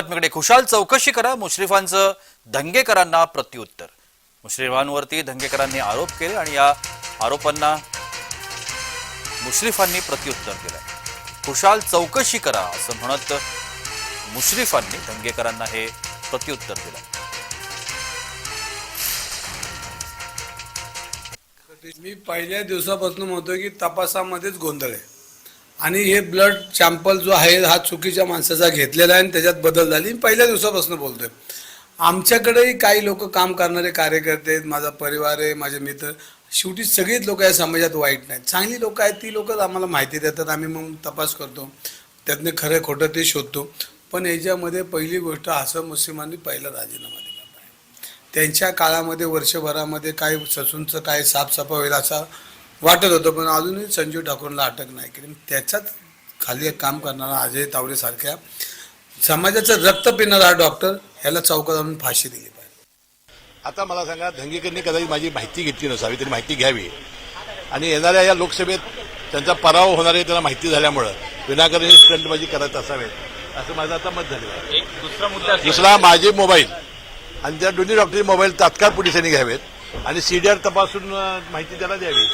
बातमीकडे खुशाल चौकशी करा. मुश्रीफांचं दंगेकरांना प्रत्युत्तर. मुश्रीफांवरती दंगेकरांनी आरोप केले आणि या आरोपांना मुश्रीफांनी प्रत्युत्तर दिलं खुशाल चौकशी करा असं म्हणत मुश्रीफांनी दंगेकरांना हे प्रत्युत्तर दिलं मी पहिल्या दिवसापासून म्हणतो की तपासामध्येच गोंधळ आहे. आणि हे ब्लड सॅम्पल जो आहे हा चुकीच्या माणसाचा घेतलेला आहे आणि त्याच्यात बदल झाली. मी पहिल्या दिवसापासून बोलतोय. आमच्याकडेही काही लोक काम करणारे कार्यकर्ते आहेत माझा परिवार आहे माझे मित्र. शेवटी सगळीच लोक या समाजात वाईट नाहीत. चांगली लोक आहेत ती लोकच आम्हाला माहिती देतात आम्ही मग तपास करतो. त्यातनं खरं खोटं ते शोधतो. पण याच्यामध्ये पहिली गोष्ट असं मुस्लिमांनी पहिला राजीनामा दिला पाहिजे. त्यांच्या काळामध्ये वर्षभरामध्ये काय ससूंचं काय साफसफाई होईल असा वाटत होतं पण अजूनही संजीव ठाकूरला अटक नाही केली. त्याच्याच खाली एक काम करणारा अजय तावडेसारख्या समाजाचं रक्त पिणारा डॉक्टर ह्याला चौकात आणून फाशी दिली पाहिजे. आता मला सांगा धंगेकरनी कदाचित माझी माहिती घेतली नसावी तरी माहिती घ्यावी. आणि येणाऱ्या या लोकसभेत त्यांचा पराभव होणार आहे त्यांना माहिती झाल्यामुळं विनाकारण स्टंटबाजी करत असावेत असं माझं आता मत झालेलं आहे. एक दुसरा मुद्दा दुसरा माझे मोबाईल आणि त्या दोन्ही डॉक्टरचे मोबाईल तात्काळ पोलिसांनी घ्यावेत. आणि सीडीआर तपासून माहिती त्याला द्यावी.